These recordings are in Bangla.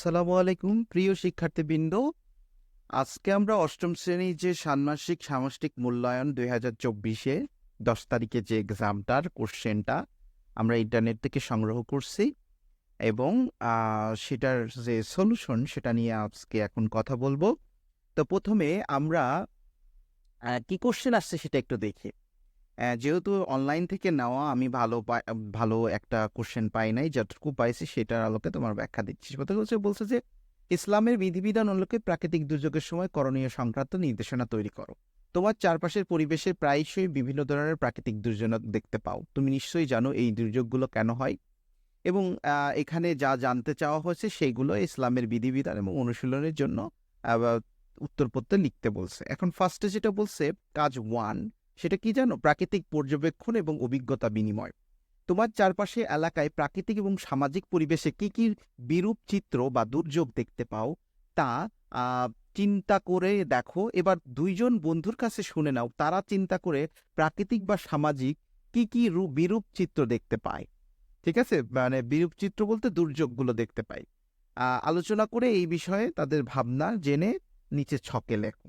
আসসালামু আলাইকুম, প্রিয় শিক্ষার্থীবৃন্দ। আজকে আমরা অষ্টম শ্রেণির যে ষান্মাসিক সামষ্টিক মূল্যায়ন দুই হাজার চব্বিশে, দশ তারিখে যে এক্সামটার কোশ্চেনটা আমরা ইন্টারনেট থেকে সংগ্রহ করছি এবং সেটার যে সলিউশন সেটা নিয়ে আজকে এখন কথা বলব। তো প্রথমে আমরা কি কোশ্চেন আসছে সেটা একটু দেখি। যেহেতু অনলাইন থেকে নেওয়া আমি ভালো ভালো একটা কোশ্চেন পাই নাই, যতটুকু পাইছি সেটার আলোকে তোমার ব্যাখ্যা দিচ্ছি। কথা বলছে যে ইসলামের বিধিবিধান আলোকে প্রাকৃতিক দুর্যোগের সময় করণীয় সংক্রান্ত নির্দেশনা তৈরি করো। তোমার চারপাশের পরিবেশে প্রায়শই বিভিন্ন ধরনের প্রাকৃতিক দুর্যোগ দেখতে পাও। তুমি নিশ্চয়ই জানো এই দুর্যোগগুলো কেন হয়? এবং এখানে যা জানতে চাওয়া হয়েছে সেইগুলো ইসলামের বিধিবিধান এবং অনুশীলনের জন্য উত্তরপত্রে লিখতে বলছে। এখন ফার্স্টে যেটা বলছে, কাজ ওয়ান সেটা কি জানো? প্রাকৃতিক পর্যবেক্ষণ এবং অভিজ্ঞতা বিনিময়। তোমার চারপাশে এলাকায় প্রাকৃতিক এবং সামাজিক পরিবেশে কি কি বিরূপ চিত্র বা দুর্যোগ দেখতে পাও? তা চিন্তা করে দেখো। এবার দুইজন বন্ধুর কাছে শুনে নাও। তারা চিন্তা করে প্রাকৃতিক বা সামাজিক কি কি রূপ বিরূপ চিত্র দেখতে পায়। ঠিক আছে? মানে বিরূপ চিত্র বলতে দুর্যোগগুলো দেখতে পাই আলোচনা করে এই বিষয়ে তাদের ভাবনা জেনে নিচে ছকে লেখো।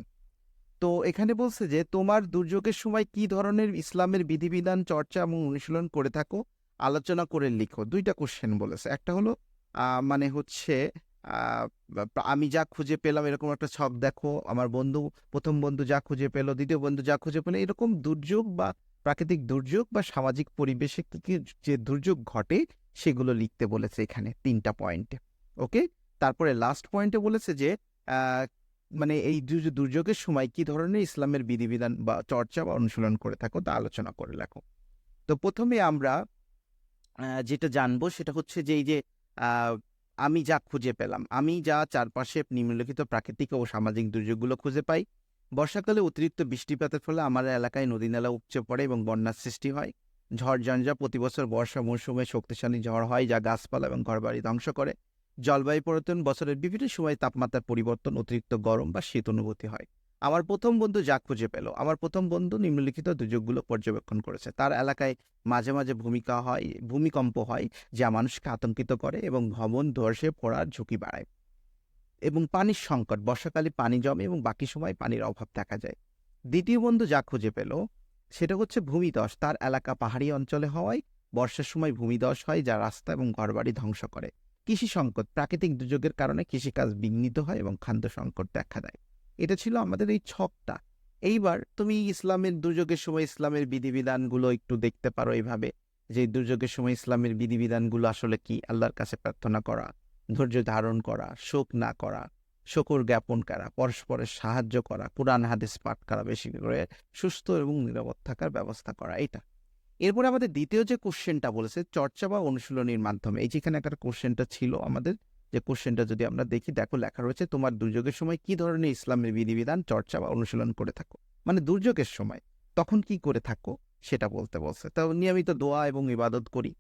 তো এখানে বলছে যে, তোমার দুর্যোগের সময় কি ধরনের ইসলামের বিধিবিধান, চর্চা এবং অনুশীলন করে থাকো? আলোচনা করে লিখো। দুইটা কোশ্চেন বলেছে। একটা হলো মানে হচ্ছে আমি যা খুঁজে পেলাম এরকম একটা ছক দেখো। আমার বন্ধু, প্রথম বন্ধু যা খুঁজে পেল, দ্বিতীয় বন্ধু যা খুঁজে পেল, এরকম দুর্যোগ বা প্রাকৃতিক দুর্যোগ বা সামাজিক পরিবেশে যে দুর্যোগ ঘটে, সেগুলো লিখতে বলেছে এখানে তিনটা পয়েন্টে ওকে তারপরে লাস্ট পয়েন্টে বলেছে যে মানে এই দুর্যোগের সময় কি ধরনের ইসলামের বিধিবিধান বা চর্চা বা অনুশীলন করে থাকো তা আলোচনা করে লেখো। তো প্রথমে আমরা যেটা জানব সেটা হচ্ছে যে এই যে আমি যা খুঁজে পেলাম, আমি যা চারপাশে নিম্নলিখিত প্রাকৃতিক ও সামাজিক দুর্যোগগুলো খুঁজে পাই, বর্ষাকালে অতিরিক্ত বৃষ্টিপাতের ফলে আমার এলাকায় নদী নালা উপচে পড়ে এবং বন্যার সৃষ্টি হয়। ঝড়, ঝঞ্ঝা প্রতি বছর বর্ষা মৌসুমে শক্তিশালী ঝড় হয় যা গাছপালা এবং ঘরবাড়ি ধ্বংস করে। জলবায়ু পরিবর্তন বছরের বিভিন্ন সময় তাপমাত্রার পরিবর্তন, অতিরিক্ত গরম বা শীত অনুভূতি হয়। আমার প্রথম বন্ধু যা খুঁজে পেল। আমার প্রথম বন্ধু নিম্নলিখিত দুর্যোগগুলো পর্যবেক্ষণ করেছে। তার এলাকায় মাঝে মাঝে ভূমিকা হয়, ভূমিকম্প হয়, যা মানুষকে আতঙ্কিত করে এবং ভবন ধসে পড়ার ঝুঁকি বাড়ায়। এবং পানির সংকট, বর্ষাকালে পানি জমে এবং বাকি সময় পানির অভাব দেখা যায়। দ্বিতীয় বন্ধু যা খুঁজে পেল, সেটা হচ্ছে ভূমিধস। তার এলাকা পাহাড়ি অঞ্চলে হওয়ায় বর্ষার সময় ভূমিধস হয়, যা রাস্তা এবং ঘরবাড়ি ধ্বংস করে। কৃষি সংকট, প্রাকৃতিক দুর্যোগের কারণে কৃষিকাজ বিঘ্নিত হয় এবং খাদ্য সংকট দেখা দেয়। এটা ছিল আমাদের এই ছকটা। এইবার তুমি ইসলামের দুর্যোগের সময় ইসলামের বিধিবিধানগুলো একটু দেখতে পারো এইভাবে, যে দুর্যোগের সময় ইসলামের বিধিবিধানগুলো আসলে কি? আল্লাহর কাছে প্রার্থনা করা, ধৈর্য ধারণ করা, শোক না করা, শকর জ্ঞাপন করা, পরস্পরের সাহায্য করা, কোরআন, হাদিস পাঠ করা, বেশি করে সুস্থ এবং নিরাপদ থাকার ব্যবস্থা করা এটা এরপরে আমাদের দ্বিতীয় যে কোশ্চেনটা বলেছে, চর্চা বা অনুশীলনীর মাধ্যমে, এই যেখানে একটা কোশ্চেনটা ছিল আমাদের, যে কোশ্চেনটা যদি আমরা দেখি, দেখো লেখা রয়েছে, তোমার দুর্যোগের সময় কি ধরনের ইসলামের বিধিবিধান চর্চা বা অনুশীলন করে থাকো? মানে দুর্যোগের সময়, তখন কি করে থাকো, সেটা বলতে বলছে। তো নিয়মিত দোয়া এবং ইবাদত করি,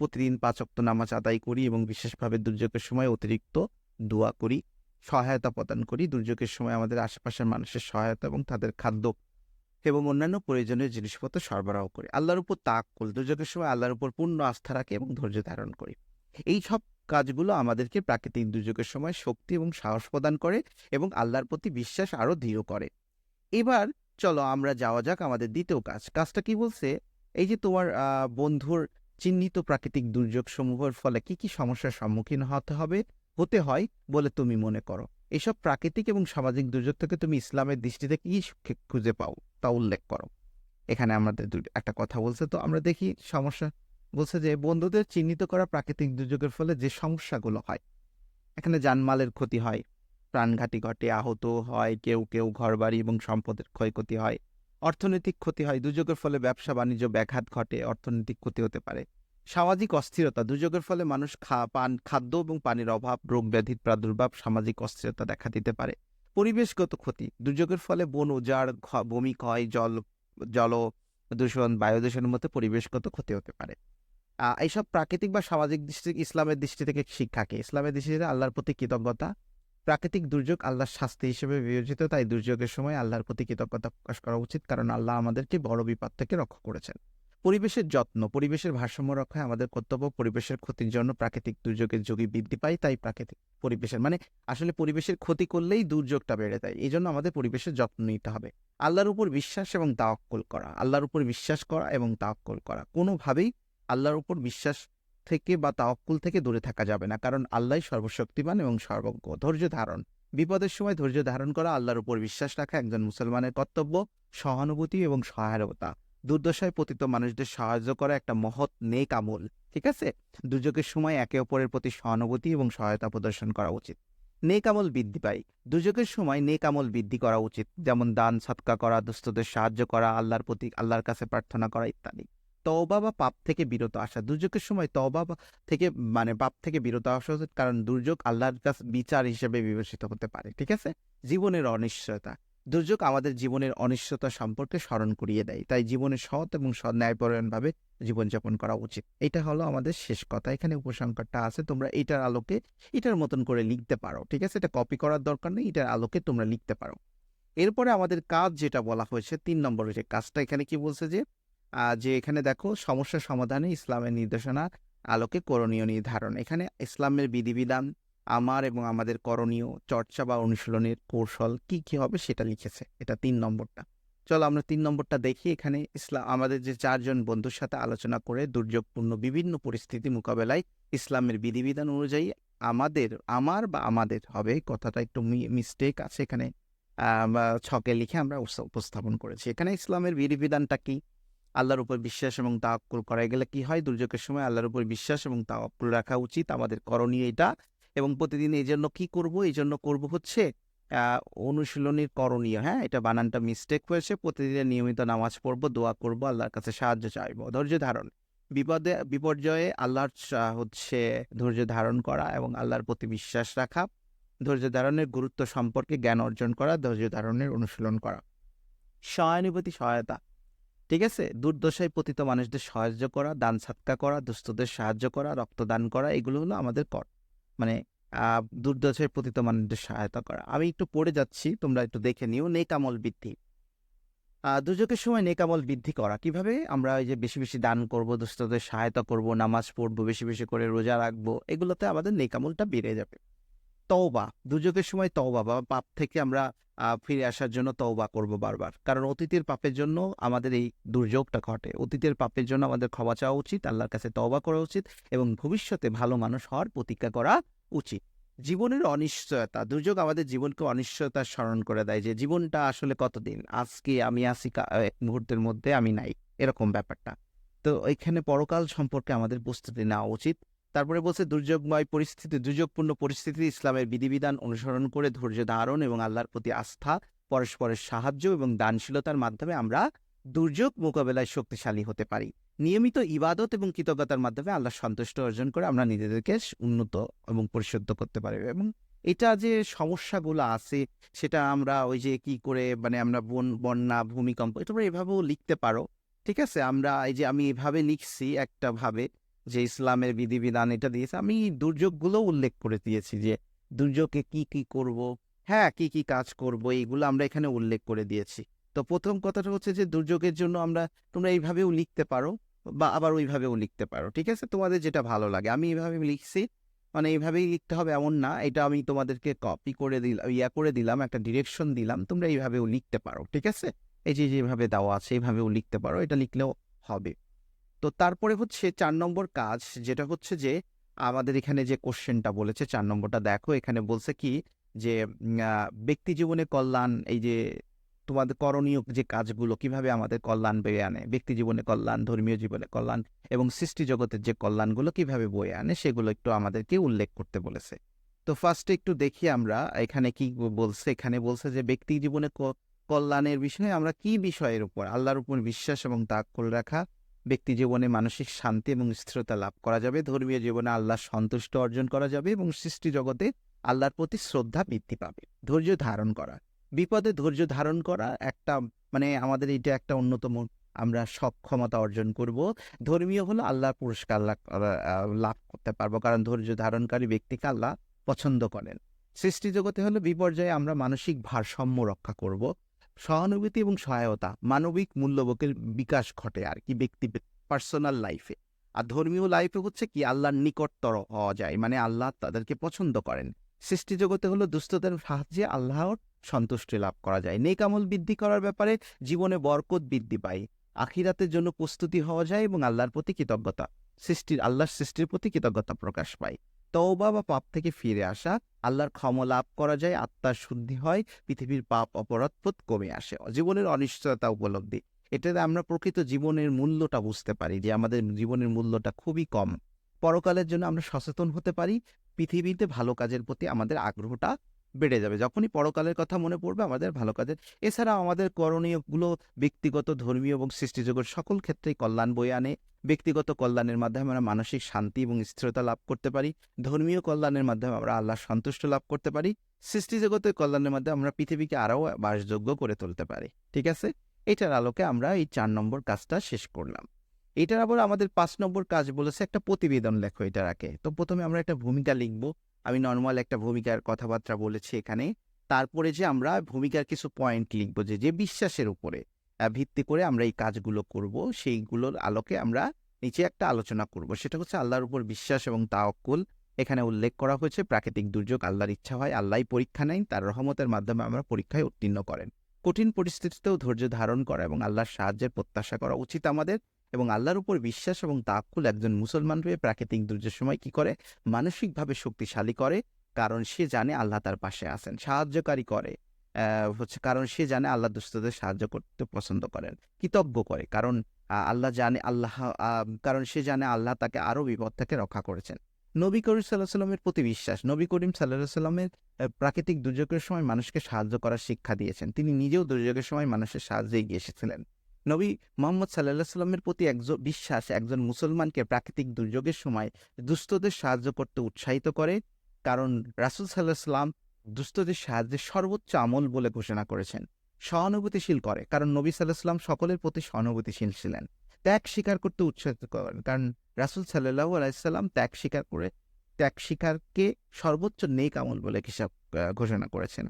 প্রতিদিন পাঁচক্ত নামাজ আদায় করি এবং বিশেষভাবে দুর্যোগের সময় অতিরিক্ত দোয়া করি, সহায়তা প্রদান করি। দুর্যোগের সময় আমাদের আশেপাশের মানুষের সহায়তা এবং তাদের খাদ্য এবং অন্যান্য প্রয়োজনীয় জিনিসপত্র সরবরাহ করি। আল্লাহর উপর তাক্কুল দুর্যোগের সময় আল্লাহর উপর পূর্ণ আস্থা রাখি এবং ধৈর্য ধারণ করি। এই সব কাজগুলো আমাদেরকে প্রাকৃতিক দুর্যোগের সময় শক্তি এবং সাহস প্রদান করে এবং আল্লাহর প্রতি বিশ্বাস আরও দৃঢ় করে। এবার চলো আমরা যাওয়া যাক আমাদের দ্বিতীয় কাজ। কাজটা কি বলছে? এই যে তোমার বন্ধুর চিহ্নিত প্রাকৃতিক দুর্যোগ সমূহের ফলে কি কি সমস্যার সম্মুখীন হতে হবে, হতে হয় বলে তুমি মনে করো? এসব প্রাকৃতিক এবং সামাজিক দুর্যোগ থেকে তুমি ইসলামের দৃষ্টিতে কি খুঁজে পাও তা উল্লেখ করো। এখানে আমাদের একটা কথা বলছে, তো আমরা দেখি সমস্যা বলছে যে বন্ধুদের চিহ্নিত করা প্রাকৃতিক দুর্যোগের ফলে যে সমস্যাগুলো হয়, এখানে জানমালের ক্ষতি হয়, প্রাণঘাতী ঘটে, আহত হয়, কেউ কেউ ঘরবাড়ি এবং সম্পদের ক্ষয়ক্ষতি হয়, অর্থনৈতিক ক্ষতি হয়, দুর্যোগের ফলে ব্যবসা বাণিজ্য ব্যাঘাত ঘটে, অর্থনৈতিক ক্ষতি হতে পারে। সামাজিক অস্থিরতা, দুর্যোগের ফলে মানুষ খা, পান, খাদ্য এবং পানির অভাব, রোগ ব্যাধির প্রাদুর্ভাব সামাজিক অস্থিরতা দেখা দিতে পারে। পরিবেশগত ক্ষতি, দুর্যোগের ফলে বন উজাড় ভূমি ক্ষয়, জল জল দূষণ, বায়ু দূষণের মতো পরিবেশগত ক্ষতি হতে পারে। এইসব প্রাকৃতিক বা সামাজিক দৃষ্টি, ইসলামের দৃষ্টি থেকে শিক্ষাকে ইসলামের দৃষ্টি থেকে আল্লাহর প্রতি কৃতজ্ঞতা। প্রাকৃতিক দুর্যোগ আল্লাহর শাস্তি হিসেবে বিবেচিত, তাই দুর্যোগের সময় আল্লাহর প্রতি কৃতজ্ঞতা প্রকাশ করা উচিত, কারণ আল্লাহ আমাদেরকে বড় বিপদ থেকে রক্ষা করেছেন। পরিবেশের যত্ন, পরিবেশের ভারসাম্য রক্ষায় আমাদের কর্তব্য পরিবেশের ক্ষতির জন্য প্রাকৃতিক দুর্যোগের ঝুঁকি বৃদ্ধি পায়, তাই প্রাকৃতিক পরিবেশের মানে আসলে পরিবেশের ক্ষতি করলেই দুর্যোগটা বেড়ে যায়। এই জন্য আমাদের পরিবেশের যত্ন নিতে হবে। আল্লাহর উপর বিশ্বাস এবং তাওয়াক্কুল করা, আল্লাহর উপর বিশ্বাস করা এবং তাওয়াক্কুল করা। কোনোভাবেই আল্লাহর উপর বিশ্বাস থেকে বা তাওয়াক্কুল থেকে দূরে থাকা যাবে না, কারণ আল্লাহ সর্বশক্তিমান এবং সর্বজ্ঞ। ধৈর্য ধারণ, বিপদের সময় ধৈর্য ধারণ করা, আল্লাহর উপর বিশ্বাস রাখা একজন মুসলমানের কর্তব্য, সহানুভূতি এবং সহায়তা। দুর্দশায় পতিত মানুষদের সাহায্য করা একটা মহৎ নেক আমল, ঠিক আছে? দুর্যোগের সময় একে অপরের প্রতি সহানুভূতি এবং সহায়তা প্রদর্শন করা উচিত। নেক আমল বৃদ্ধি পায়। দুর্যোগের সময় নেক আমল বৃদ্ধি করা উচিত, যেমন দান, সৎকা করা, দুস্থদের সাহায্য করা, আল্লাহর প্রতি, আল্লাহর কাছে প্রার্থনা করা ইত্যাদি। তওবা বা পাপ থেকে বিরত আসা। দুর্যোগের সময় তওবা থেকে মানে পাপ থেকে বিরত আসা উচিত, কারণ দুর্যোগ আল্লাহর কাছে বিচার হিসেবে বিবেচিত হতে পারে, ঠিক আছে? জীবনের অনিশ্চয়তা। দুর্যোগ আমাদের জীবনের অনিশ্চয়তা সম্পর্কে স্মরণ করিয়ে দেয়। তাই জীবনে সৎ এবং সৎ ন্যায়পরায়ণভাবে জীবনযাপন করা উচিত। এটা হলো আমাদের শেষ কথা। এখানে উপসংহারটা আছে। তোমরা এটার আলোকে এটার মতন করে লিখতে পারো, ঠিক আছে? এটা কপি করার দরকার নেই, এটার আলোকে তোমরা লিখতে পারো। এরপরে আমাদের কাজ যেটা বলা হয়েছে, তিন নম্বরের যে কাজটা এখানে কি বলছে যে যে এখানে দেখো, সমস্যা সমাধানে ইসলামের নির্দেশনা আলোকে করণীয় নির্ধারণ। এখানে ইসলামের বিধিবিধান আমার এবং আমাদের করণীয় চর্চা বা অনুশীলনের কৌশল কি কি হবে সেটা লিখেছে। এটা তিন নম্বরটা। চলো আমরা তিন নম্বরটা দেখি। এখানে ইসলাম আমাদের যে চারজন বন্ধুর সাথে আলোচনা করে দুর্যোগপূর্ণ বিভিন্ন পরিস্থিতি মোকাবেলায় ইসলামের বিধিবিধান অনুযায়ী আমাদের, আমার বা আমাদের হবে। কথাটা একটু মিস্টেক আছে এখানে। ছকে লিখে আমরা উপস্থাপন করেছি। এখানে ইসলামের বিধিবিধানটা কি? আল্লাহর উপর বিশ্বাস এবং তাওয়াক্কুল করা। গেলে কি হয়? দুর্যোগের সময় আল্লাহর উপর বিশ্বাস এবং তাওয়াক্কুল রাখা উচিত। আমাদের করণীয় এটা এবং প্রতিদিন এই জন্য কি করব? এই জন্য করব হচ্ছে অনুশীলনীর করণীয় হ্যাঁ? এটা বানানটা মিস্টেক হয়েছে প্রতিদিনের নিয়মিত নামাজ পড়ব, দোয়া করব, আল্লাহর কাছে সাহায্য চাইব। ধৈর্য ধারণ। বিপদে, বিপর্যয়ে আল্লাহর হচ্ছে ধৈর্য ধারণ করা এবং আল্লাহর প্রতি বিশ্বাস রাখা, ধৈর্য ধারণের গুরুত্ব সম্পর্কে জ্ঞান অর্জন করা, ধৈর্য ধারণের অনুশীলন করা। সহানুভূতি, সহায়তা, ঠিক আছে? দুর্দশায় পতিত মানুষদের সাহায্য করা, দান সাৎকা করা, দুস্থদের সাহায্য করা, রক্তদান করা, এগুলো হলো আমাদের কর মানে দুর্দশায় পতিত মানুষদের সহায়তা করা। আমি একটু পড়ে যাচ্ছি, তোমরা একটু দেখে নিও। নেকামল বৃদ্ধি। দুর্যোগের সময় নেকামল বৃদ্ধি করা। কীভাবে? আমরা ওই যে বেশি বেশি দান করব, দুস্থদের সহায়তা করব, নামাজ পড়ব, বেশি বেশি করে রোজা রাখব, এগুলোতে আমাদের নেকামলটা বেড়ে যাবে। তওবা, দুর্যোগের সময় তওবা বা পাপ থেকে আমরা ফিরে আসার জন্য তওবা করব বারবার। কারণ অতীতের পাপের জন্য আমাদের এই দুর্যোগটা ঘটে। অতীতের পাপের জন্য আমাদের ক্ষমা চাওয়া উচিত, আল্লাহর কাছে তওবা করা উচিত এবং ভবিষ্যতে ভালো মানুষ হওয়ার প্রতিজ্ঞা করা উচিত। জীবনের অনিশ্চয়তা, দুর্যোগ আমাদের জীবনকে অনিশ্চয়তার স্মরণ করে দেয় যে জীবনটা আসলে কতদিন? আজকে আমি আসি এক মুহূর্তের মধ্যে আমি নাই। এরকম ব্যাপারটা। তো এখানে পরকাল সম্পর্কে আমাদের প্রস্তুতি নেওয়া উচিত। তারপরে বলছে, দুর্যোগময় পরিস্থিতি, দুর্যোগপূর্ণ পরিস্থিতি ইসলামের বিধিবিধান অনুসরণ করে ধৈর্য ধারণ এবং আল্লাহর প্রতি আস্থা, পরস্পরের সাহায্য এবং দানশীলতার মাধ্যমে আমরা দুর্যোগ মোকাবেলায় শক্তিশালী হতে পারি। নিয়মিত ইবাদত এবং কৃতজ্ঞতার মাধ্যমে আল্লাহ সন্তুষ্ট অর্জন করে আমরা নিজেদেরকে উন্নত এবং পরিশুদ্ধ করতে পারি এবং এটা যে সমস্যাগুলো আছে, সেটা আমরা ওই যে কি করে মানে আমরা বন, বন্যা, ভূমিকম্প তোমরা এভাবেও লিখতে পারো। ঠিক আছে? আমরা এই যে আমি এভাবে লিখছি একটা ভাবে যে ইসলামের বিধিবিধান এটা দিয়েছে, আমি দুর্যোগগুলো উল্লেখ করে দিয়েছি যে দুর্যোগে কি কি করব হ্যাঁ কি কি কাজ করব, এইগুলো আমরা এখানে উল্লেখ করে দিয়েছি। তো প্রথম কথাটা হচ্ছে যে দুর্যোগের জন্য আমরা, তোমরা এইভাবেও লিখতে পারো বা আবার ওইভাবেও লিখতে পারো, ঠিক আছে? তোমাদের যেটা ভালো লাগে, আমি এইভাবে লিখছি মানে এইভাবেই লিখতে হবে এমন না, এটা আমি তোমাদেরকে কপি করে দিলাম ইয়া করে দিলাম, একটা ডিরেকশন দিলাম, তোমরা এইভাবেও লিখতে পারো, ঠিক আছে? এই যে যেভাবে দেওয়া আছে, এইভাবেও লিখতে পারো, এটা লিখলেও হবে। তো তারপরে হচ্ছে চার নম্বর কাজ যেটা হচ্ছে যে, আমাদের এখানে যে কোশ্চেনটা বলেছে, চার নম্বরটা দেখো, এখানে বলছে কি যে ব্যক্তি জীবনে কল্যাণ, এই যে তোমাদের করণীয় যে কাজগুলো, কীভাবে আমাদের কল্যাণ বয়ে আনে? ব্যক্তি জীবনে কল্যাণ, ধর্মীয় জীবনে কল্যাণ এবং সৃষ্টি জগতের যে কল্যাণগুলো কীভাবে বয়ে আনে, সেগুলো একটু আমাদেরকে উল্লেখ করতে বলেছে। তো ফার্স্টে একটু দেখি আমরা, এখানে কি বলছে? এখানে বলছে যে, ব্যক্তি জীবনে কল্যাণের বিষয়ে আমরা কি বিষয়ের উপর? আল্লাহর উপর বিশ্বাস এবং তাক্কল রাখা ব্যক্তি জীবনে মানসিক শান্তি এবং স্থিরতা লাভ করা যাবে। ধর্মীয় জীবনে আল্লাহর সন্তুষ্ট অর্জন করা যাবে এবং সৃষ্টি জগতে আল্লাহর প্রতি শ্রদ্ধা বৃদ্ধি পাবে। ধৈর্য ধারণ করা। বিপদে ধৈর্য ধারণ করা একটা মানে আমাদের এটা একটা অন্যতম আমরা সক্ষমতা অর্জন করব। ধর্মীয় হলো আল্লাহর পুরস্কার লাভ লাভ করতে পারব। কারণ ধৈর্য ধারণকারী ব্যক্তিকে আল্লাহ পছন্দ করেন। সৃষ্টি জগতে হলো বিপর্যয়ে আমরা মানসিক ভারসাম্য রক্ষা করব। সহানুভূতি এবং সহায়তা মানবিক মূল্যবোধের বিকাশ ঘটে আর কি ব্যক্তি পার্সোনাল লাইফে আর ধর্মীয় লাইফে হচ্ছে কি, আল্লাহর নিকটতর হওয়া যায় মানে আল্লাহ তাদেরকে পছন্দ করেন। সৃষ্টি জগতে হলো দুস্থদের সাহায্যে আল্লাহর সন্তুষ্টি লাভ করা যায়। নেকামল বৃদ্ধি করার ব্যাপারে জীবনে বরকত বৃদ্ধি পায়। আখিরাতের জন্য প্রস্তুতি হওয়া যায় এবং আল্লাহর প্রতি কৃতজ্ঞতা, সৃষ্টির, আল্লাহর সৃষ্টির প্রতি কৃতজ্ঞতা প্রকাশ পায়। তওবা বা পাপ থেকে ফিরে আসা, আল্লাহর ক্ষমা লাভ করা যায়, আত্মার শুদ্ধি হয়, পৃথিবীর পাপ অপরাধবোধ কমে আসে। জীবনের অনিশ্চয়তা উপলব্ধি। এটাতে আমরা প্রকৃত জীবনের মূল্যটা বুঝতে পারি যে আমাদের জীবনের মূল্যটা খুবই কম। পরকালের জন্য আমরা সচেতন হতে পারি। পৃথিবীতে ভালো কাজের প্রতি আমাদের আগ্রহটা বেড়ে যাবে। যখনই পরকালের কথা মনে পড়বে আমাদের ভালো কাজের। এছাড়া আমাদের করণীয়গুলো ব্যক্তিগত, ধর্মীয় এবং সৃষ্টিজগৎ সকল ক্ষেত্রেই কল্যাণ বয়ে আনে। ব্যক্তিগত কল্যাণের মাধ্যমে আমরা মানসিক শান্তি এবং স্থিরতা লাভ করতে পারি। ধর্মীয় কল্যাণের মাধ্যমে আমরা আল্লাহ সন্তুষ্ট লাভ করতে পারি। সৃষ্টিজগতের কল্যাণের মাধ্যমে আমরা পৃথিবীকে আরও বাসযোগ্য করে তুলতে পারি। ঠিক আছে? এটার আলোকে আমরা এই চার নম্বর কাজটা শেষ করলাম। এটার আবার আমাদের পাঁচ নম্বর কাজ বলেছে একটা প্রতিবেদন লেখো এটার আগে। তো প্রথমে আমরা একটা ভূমিকা লিখব। আমি নর্মাল একটা ভূমিকার কথাবার্তা বলেছি এখানে। তারপরে যে আমরা ভূমিকার কিছু পয়েন্ট লিখব যে যে বিশ্বাসের উপরে ভিত্তি করে আমরা এই কাজগুলো করব, সেইগুলোর আলোকে আমরা নিচে একটা আলোচনা করব। সেটা হচ্ছে আল্লাহর উপর বিশ্বাস এবং তাওকুল এখানে উল্লেখ করা হয়েছে, প্রাকৃতিক দুর্যোগ, আল্লাহর ইচ্ছা হয়, আল্লাহই পরীক্ষা নেন, তার রহমতের মাধ্যমে আমরা পরীক্ষায় উত্তীর্ণ করেন। কঠিন পরিস্থিতিতেও ধৈর্য ধারণ করা এবং আল্লাহর সাহায্যের প্রত্যাশা করা উচিত আমাদের। এবং আল্লাহর উপর বিশ্বাস এবং তাকুল একজন মুসলমান হয়ে প্রাকৃতিক দুর্যোগের সময় কি করে? মানসিকভাবে শক্তিশালী করে, কারণ সে জানে আল্লাহ তার পাশে আছেন, সাহায্যকারী করে। হচ্ছে কারণ সে জানে আল্লাহ দুস্থদের সাহায্য করতে পছন্দ করেন, কৃতজ্ঞ করে। কারণ আল্লাহ জানে আল্লাহ কারণ সে জানে আল্লাহ তাকে আরও বিপদ থেকে রক্ষা করেছেন। নবী করিম সাল্লাহ সাল্লামের প্রতি বিশ্বাস, নবী করিম সাল্লাহ সাল্লামের প্রাকৃতিক দুর্যোগের সময় মানুষকে সাহায্য করার শিক্ষা দিয়েছেন। তিনি নিজেও দুর্যোগের সময় মানুষের সাহায্যে এগিয়ে এসেছিলেন। নবী মোহাম্মদ সাল্লাহ সাল্লামের প্রতি একজন বিশ্বাস, একজন মুসলমানকে প্রাকৃতিক দুর্যোগের সময় দুস্থদের সাহায্য করতে উৎসাহিত করে। কারণ রাসুল সাল্লাহ সাল্লাম দুস্থদের সাহায্যে সর্বোচ্চ আমল বলে ঘোষণা করেছেন। সহানুভূতিশীল করে। কারণ নবী সাল্লাহ সাল্লাম সকলের প্রতি সহানুভূতিশীল ছিলেন। ত্যাগ স্বীকার করতে উৎসাহিত করেন। কারণ রাসুল সাল্লাহ আলাইসাল্লাম ত্যাগ স্বীকার করে, ত্যাগ স্বীকারকে সর্বোচ্চ নেক আমল বলে হিসাব ঘোষণা করেছেন।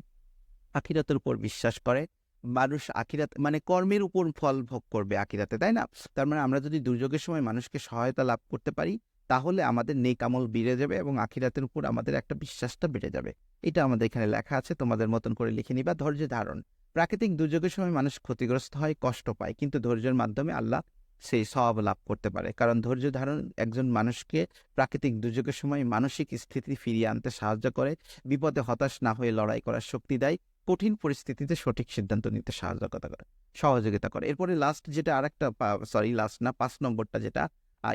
আখিরাতের উপর বিশ্বাস করে। মানুষ আখিরাত মানে কর্মের উপর ফল ভোগ করবে আখিরাতে, তাই না? তার মানে আমরা যদি দুর্যোগের সময় মানুষকে সহায়তা লাভ করতে পারি, তাহলে আমাদের নেক আমল বেড়ে যাবে এবং আখিরাতের উপর আমাদের একটা বিশ্বাসটা বেড়ে যাবে। এটা আমাদের এখানে লেখা আছে, তোমাদের মতন করে লিখে নিবা, ধৈর্য ধারণ। প্রাকৃতিক দুর্যোগের সময় মানুষ ক্ষতিগ্রস্ত হয়, কষ্ট পায়, কিন্তু ধৈর্যের মাধ্যমে আল্লাহ সেই সব লাভ করতে পারে। কারণ ধৈর্য ধারণ একজন মানুষকে প্রাকৃতিক দুর্যোগের সময় মানসিক স্থিতি ফিরিয়ে আনতে সাহায্য করে। বিপদে হতাশ না হয়ে লড়াই করার শক্তি দেয়। কঠিন পরিস্থিতিতে সঠিক সিদ্ধান্ত নিতে সহযোগিতা করে সহযোগিতা করে। এরপরে লাস্ট যেটা আরেকটা সরি লাস্ট না, পাঁচ নম্বরটা যেটা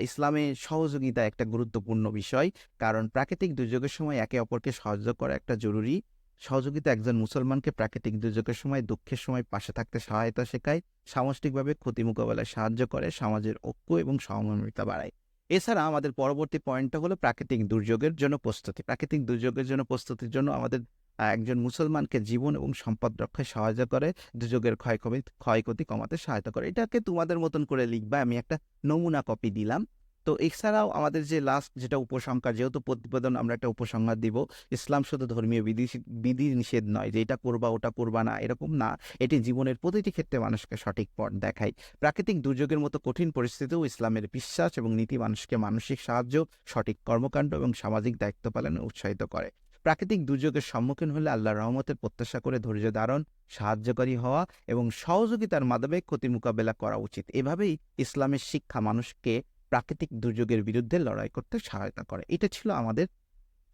ইসলামে সহযোগিতা একটা গুরুত্বপূর্ণ বিষয়। কারণ প্রাকৃতিক দুর্যোগের সময় একে অপরকে সাহায্য করা একটা জরুরি। সহযোগিতা একজন মুসলমানকে প্রাকৃতিক দুর্যোগের সময়, দুঃখের সময় পাশে থাকতে সহায়তা শেখায়, সামষ্টিকভাবে ক্ষতি মোকাবেলায় সাহায্য করে, সমাজের ঐক্য এবং সহমর্মিতা বাড়ায়। এছাড়া আমাদের পরবর্তী পয়েন্টটা হলো প্রাকৃতিক দুর্যোগের জন্য প্রস্তুতি। প্রাকৃতিক দুর্যোগের জন্য, প্রস্তুতির জন্য আমাদের একজন মুসলমানকে জীবন এবং সম্পদ রক্ষায় সহায়তা করে, দুর্যোগের ক্ষয়ক্ষতি ক্ষয়ক্ষতি কমাতে সহায়তা করে। এটাকে তোমাদের মতন করে লিখবা, আমি একটা নমুনা কপি দিলাম। তো এছাড়াও আমাদের যে লাস্ট যেটা উপসংহার, যেহেতু প্রতিবেদন আমরা একটা উপসংহার দিব, ইসলাম শুধু ধর্মীয় বিধি বিধি নিষেধ নয় যে এটা করবা, ওটা করবা না, এরকম না। এটি জীবনের প্রতিটি ক্ষেত্রে মানুষকে সঠিক পথ দেখায়। প্রাকৃতিক দুর্যোগের মতো কঠিন পরিস্থিতিতেও ইসলামের বিশ্বাস এবং নীতি মানুষকে মানসিক সাহায্য, সঠিক কর্মকাণ্ড এবং সামাজিক দায়িত্ব পালনে উৎসাহিত করে। প্রাকৃতিক দুর্যোগের সম্মুখীন হলে আল্লাহ রহমতের প্রত্যাশা করে ধৈর্য ধারণ, সাহায্যকারী হওয়া এবং সহযোগিতার মাধ্যমে ক্ষতি মোকাবেলা করা উচিত। এভাবেই ইসলামের শিক্ষা মানুষকে প্রাকৃতিক দুর্যোগের বিরুদ্ধে লড়াই করতে সহায়তা করে। এটা ছিল আমাদের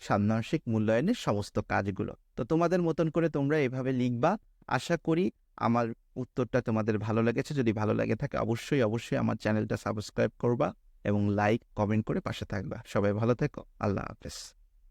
ষান্মাসিক মূল্যায়নের সমস্ত কাজগুলো। তো তোমাদের মতন করে তোমরা এভাবে লিখবা। আশা করি আমার উত্তরটা তোমাদের ভালো লেগেছে। যদি ভালো লাগে থাকে অবশ্যই অবশ্যই আমার চ্যানেলটা সাবস্ক্রাইব করবা এবং লাইক, কমেন্ট করে পাশে থাকবা। সবাই ভালো থেকো। আল্লাহ হাফেজ।